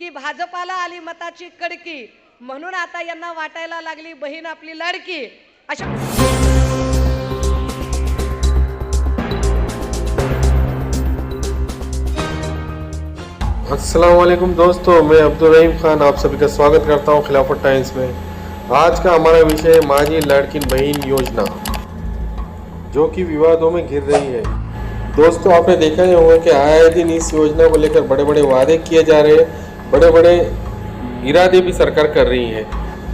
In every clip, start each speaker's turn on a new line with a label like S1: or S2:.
S1: की भाजपाला आली मताची कडकी. म्हणून आता यांना वाटायला लागली बहीण आपली लाडकी. अशा
S2: असलम दोस्तों मैं अब्दुल रहीम खान आप सभी का स्वागत करता हूं खिलाफत टाइम्स में। आज का हमारा विषय है माजी लड़किन बहन योजना जो कि विवादों में घिर रही है। दोस्तों आपने देखा ही होगा कि आए दिन इस योजना को लेकर बड़े बड़े वादे किए जा रहे हैं। बड़े बड़े इरादे भी सरकार कर रही है,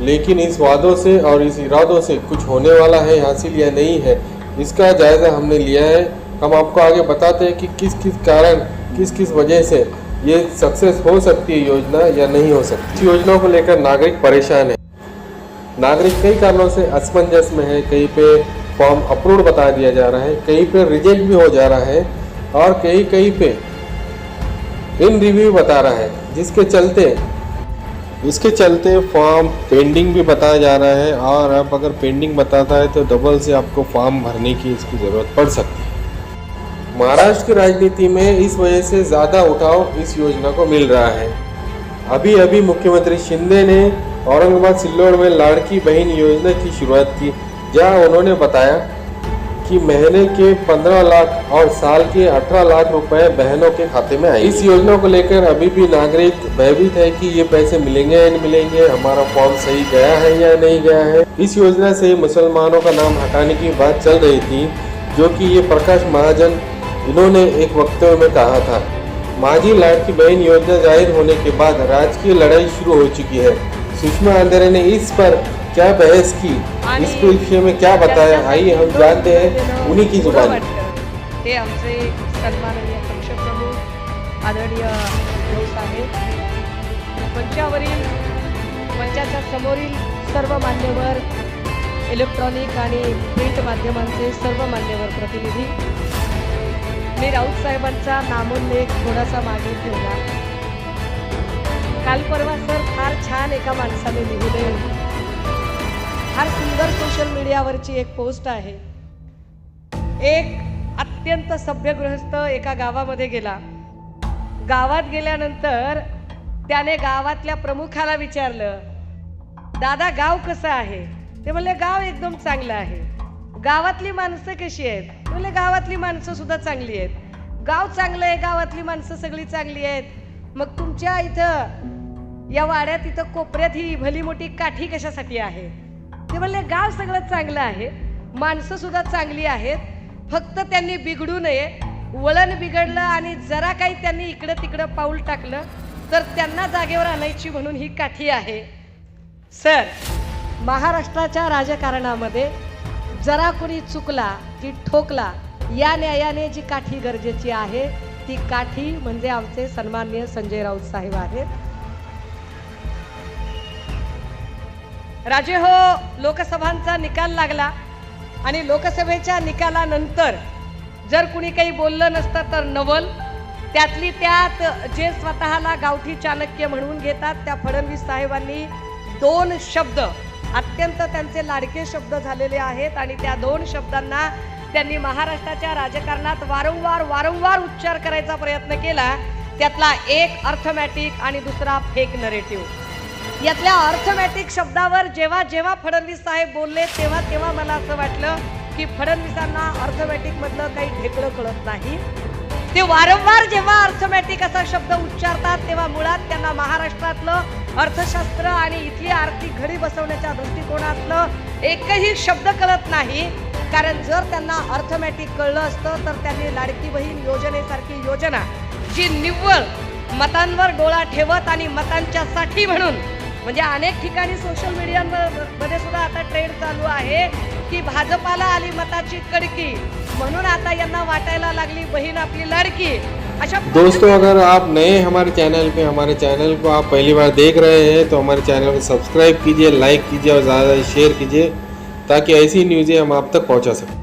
S2: लेकिन इस वादों से और इस इरादों से कुछ होने वाला है, हासिल या नहीं है, इसका जायज़ा हमने लिया है। हम आपको आगे बताते हैं कि किस किस कारण किस किस वजह से ये सक्सेस हो सकती है योजना या नहीं हो सकती। इस योजना को लेकर नागरिक परेशान है। नागरिक कई कारणों से असमंजस में है, कहीं पे फॉर्म अप्रूव बता दिया जा रहा है, कहीं पे रिजेक्ट भी हो जा रहा है और कहीं कहीं पे इन रिव्यू बता रहा है। जिसके चलते इसके चलते फॉर्म पेंडिंग भी बताया जा रहा है और अब अगर पेंडिंग बताता है तो डबल से आपको फॉर्म भरने की इसकी ज़रूरत पड़ सकती है। महाराष्ट्र की राजनीति में इस वजह से ज़्यादा उठाव इस योजना को मिल रहा है। अभी अभी मुख्यमंत्री शिंदे ने औरंगाबाद सिल्लोड में लाड़की बहन योजना की शुरुआत की, जहाँ उन्होंने बताया कि महीने के 15 लाख और साल के 18 लाख रुपए बहनों के खाते में आए इस योजना को लेकर अभी भी नागरिक भयभीत है कि ये पैसे मिलेंगे या नहीं मिलेंगे, हमारा फॉर्म सही गया है या नहीं गया है। इस योजना से मुसलमानों का नाम हटाने की बात चल रही थी, जो कि ये प्रकाश महाजन, इन्होंने एक वक्तव्य में कहा था। माझी लाड की बहन योजना ज़ाहिर होने के बाद राजकीय लड़ाई शुरू हो चुकी है। सुषमा अंधेरे ने इस पर क्या बहस की? इस विषय में क्या बताया? आइए हम जानते हैं उन्हीं की जुबानी.
S1: ते आमचे सन्माननीय पक्षप्रमुख आदरणीय भाऊ साहेब मंचावरील मंचाच्या समोरील सर्व मान्यवर इलेक्ट्रॉनिक आणि प्रिंट माध्यमांचे सर्व मान्यवर प्रतिनिधी. मी राऊत साहेबांचा नामोल्लेख थोडासा मागे ठेवला. काल परवा सर फार छान एका माणसाने लिहिलंय फार सुंदर सोशल मीडियावरची एक पोस्ट आहे. एक अत्यंत सभ्य गृहस्थ एका गावामध्ये गेला. गावात गेल्यानंतर त्याने गावातल्या प्रमुखाला विचारलं दादा गाव कसं आहे? ते म्हणले गाव एकदम चांगलं आहे. गावातली माणसं कशी आहेत? म्हणले गावातली माणसं सुद्धा चांगली आहेत. गाव चांगलं आहे गावातली माणसं सगळी चांगली आहेत. मग तुमच्या इथं या वाड्यात इथं कोपऱ्यात ही भली मोठी काठी कशासाठी आहे? ते म्हणले गाव सगळं चांगलं आहे. माणसं सुद्धा चांगली आहेत. फक्त त्यांनी बिघडू नये. वळण बिघडलं आणि जरा काही त्यांनी इकडं तिकडं पाऊल टाकलं तर त्यांना जागेवर आणायची म्हणून ही काठी आहे. सर महाराष्ट्राच्या राजकारणामध्ये जरा कुणी चुकला की ठोकला या न्यायाने जी काठी गरजेची आहे ती काठी म्हणजे आमचे सन्माननीय संजय राऊत साहेब आहेत. राजे हो लोकसभांचा निकाल लागला आणि लोकसभेच्या निकालानंतर जर कुणी काही बोललं नसतं तर नवल त्यातली त्यात जे स्वतःला गावठी चाणक्य म्हणून घेतात त्या फडणवीस साहेबांनी दोन शब्द अत्यंत त्यांचे लाडके शब्द झालेले आहेत आणि त्या दोन शब्दांना त्यांनी महाराष्ट्राच्या राजकारणात वारंवार वारंवार उच्चार करायचा प्रयत्न केला. त्यातला एक अर्थमॅटिक आणि दुसरा फेक नरेटिव्ह यातल्या अर्थमॅटिक शब्दावर जेव्हा जेव्हा फडणवीस साहेब बोलले तेव्हा तेव्हा मला असं वाटलं की फडणवीसांना अर्थमॅटिक मधलं काही ढेकळं कळत नाही. ते वारंवार जेव्हा अर्थमॅटिक असा शब्द उच्चारतात तेव्हा मुळात त्यांना महाराष्ट्रातलं अर्थशास्त्र आणि इथली आर्थिक घडी बसवण्याच्या दृष्टिकोनातलं एकही शब्द कळत नाही. कारण जर त्यांना अर्थमॅटिक कळलं असतं तर त्यांनी लाडकी बहीण योजनेसारखी योजना जी निव्वळ मतांवर डोळा ठेवत आणि मतांच्या साठी म्हणून म्हणजे अनेक ठिकाणी सोशल मीडियामध्ये सुद्धा आता ट्रेंड चालू आहे की भाजपाला आली मताची कडकी. म्हणून आता यांना वाटायला लागली बहीण आपली लाडकी. अच्छा
S2: दोस्तों अगर आप नए हमारे चैनल पे हमारे चैनल को आप पहली बार देख रहे हैं तो हमारे चैनल को सब्सक्राइब कीजिए लाइक कीजिए और ज़्यादा शेयर कीजिए ताकि ऐसी न्यूज़ें हम आप तक पहुंचा सकें।